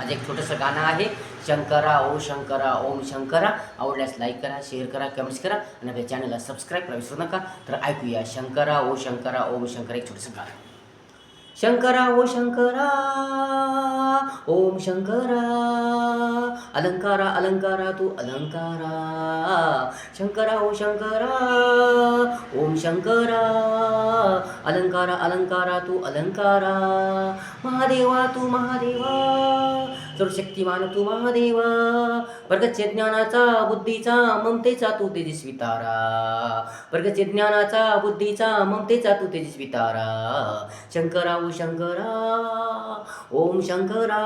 माझं एक छोटंसं गाणं आहे शंकरा ओ शंकरा ओम शंकरा. आवडल्यास लाईक करा शेअर करा कमेंट्स करा आणि आपल्या चॅनलला सबस्क्राईब करा विसरू नका. तर ऐकूया शंकरा ओ शंकरा ओम शंकरा एक छोटंसं गाणं. शंकरा ओ शंकरा ओम शंकरा. अलंकारा अलंकारा तू अलंकारा. शंकरा ओ शंकरा ओम शंकरा. अलंकारा अलंकारा तू अलंकारा महादेवा तू महादेवा सर्वशक्तिमान तू महादेवा वर्गचे ज्ञानाचा बुद्धीचा ममतेचा तू तेजस्वी तारा वर्गचे ज्ञानाचा बुद्धीचा ममतेचा तू तेजस्वी तारा शंकरा ओ शंकरा ओम शंकरा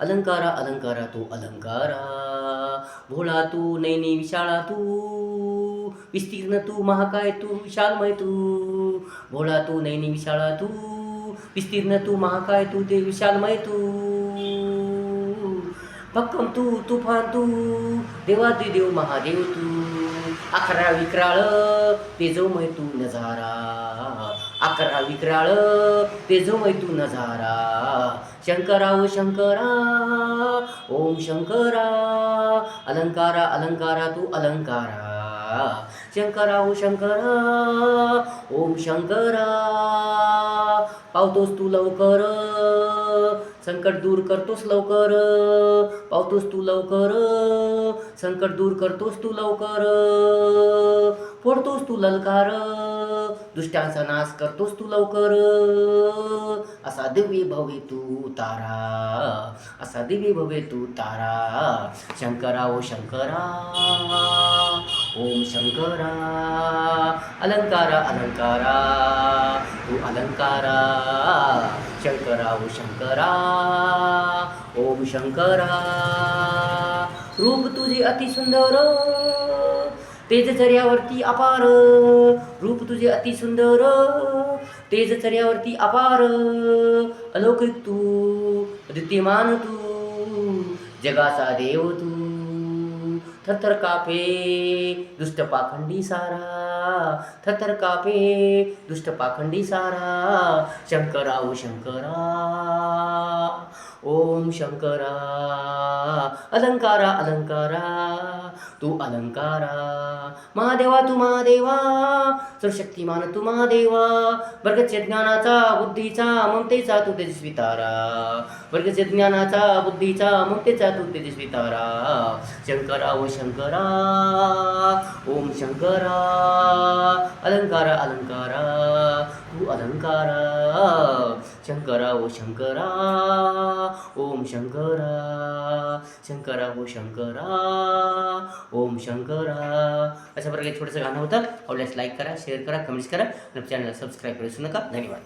अलंकारा अलंकारा तू अलंकारा भोळा तू नैनी विशाळा तू विस्तीर्ण तू महाकाय तू विशालमय तू भोळा तू नैनी विशाळा तू विस्तीर्ण तू महाकाय तू ते विशालमय तू. भक्कम तू तुफान तू देवादिदेव महादेव तू. अकरा विक्राळ तेजोमय तू नजारा. अकरा विक्राळ तेजोमय तू नजारा. शंकरा ओ शंकरा ओम शंकरा. अलंकारा अलंकारा तू अलंकारा. शंकरा ओ शंकरा ओम शंकरा पावतोस तू लवकर संकट दूर करतोस लवकर पावतोस तू लवकर संकट दूर करतोस तू लवकर फोडतोस तू ललकार दुष्टांचा नाश करतोस तू लवकर असा दिव्य भवे तू तारा असा दिव्य भवे तू तारा शंकरा ओ शंकरा ओम शंकरा अलंकारा अलंकारा तू अलंकारा शंकरा ओ शंकरा ओम शंकरा रूप तुझे अति सुंदर तेज चर्यावरती अपार रूप तुझे अति सुंदर तेज चर्यावरती अपार अलौकिक तू अद्वितीयमान तू जगाचा देव तू थरथर कापे दुष्ट पाखंडी सारा थरथर कापे दुष्ट पाखंडी सारा शंकरा ओ शंकरा ओम शंकरा. अलंकारा अलंकारा तू अलंकारा. महादेवा तू महादेवा सर्वशक्तिमान तू महादेवा. वर्गचे ज्ञानाचा बुद्धीचा ममतेचा तू तेजस्वी तारा. वर्गचे ज्ञानाचा बुद्धीचा ममतेचा तू तेजस्वी तारा. शंकरा ओ शंकरा ओम शंकरा. अलंकारा अलंकारा तू अलंकारा. शंकरा ओ शंकरा ओम शंकरा. शंकरा ओ शंकरा ओम शंकरा. अशा प्रकारे छोटंसं गाणं होतं. आवडल्यास लाईक करा शेअर करा कमेंट्स करा. आणि चॅनलला सबस्क्राईब करू नका. धन्यवाद.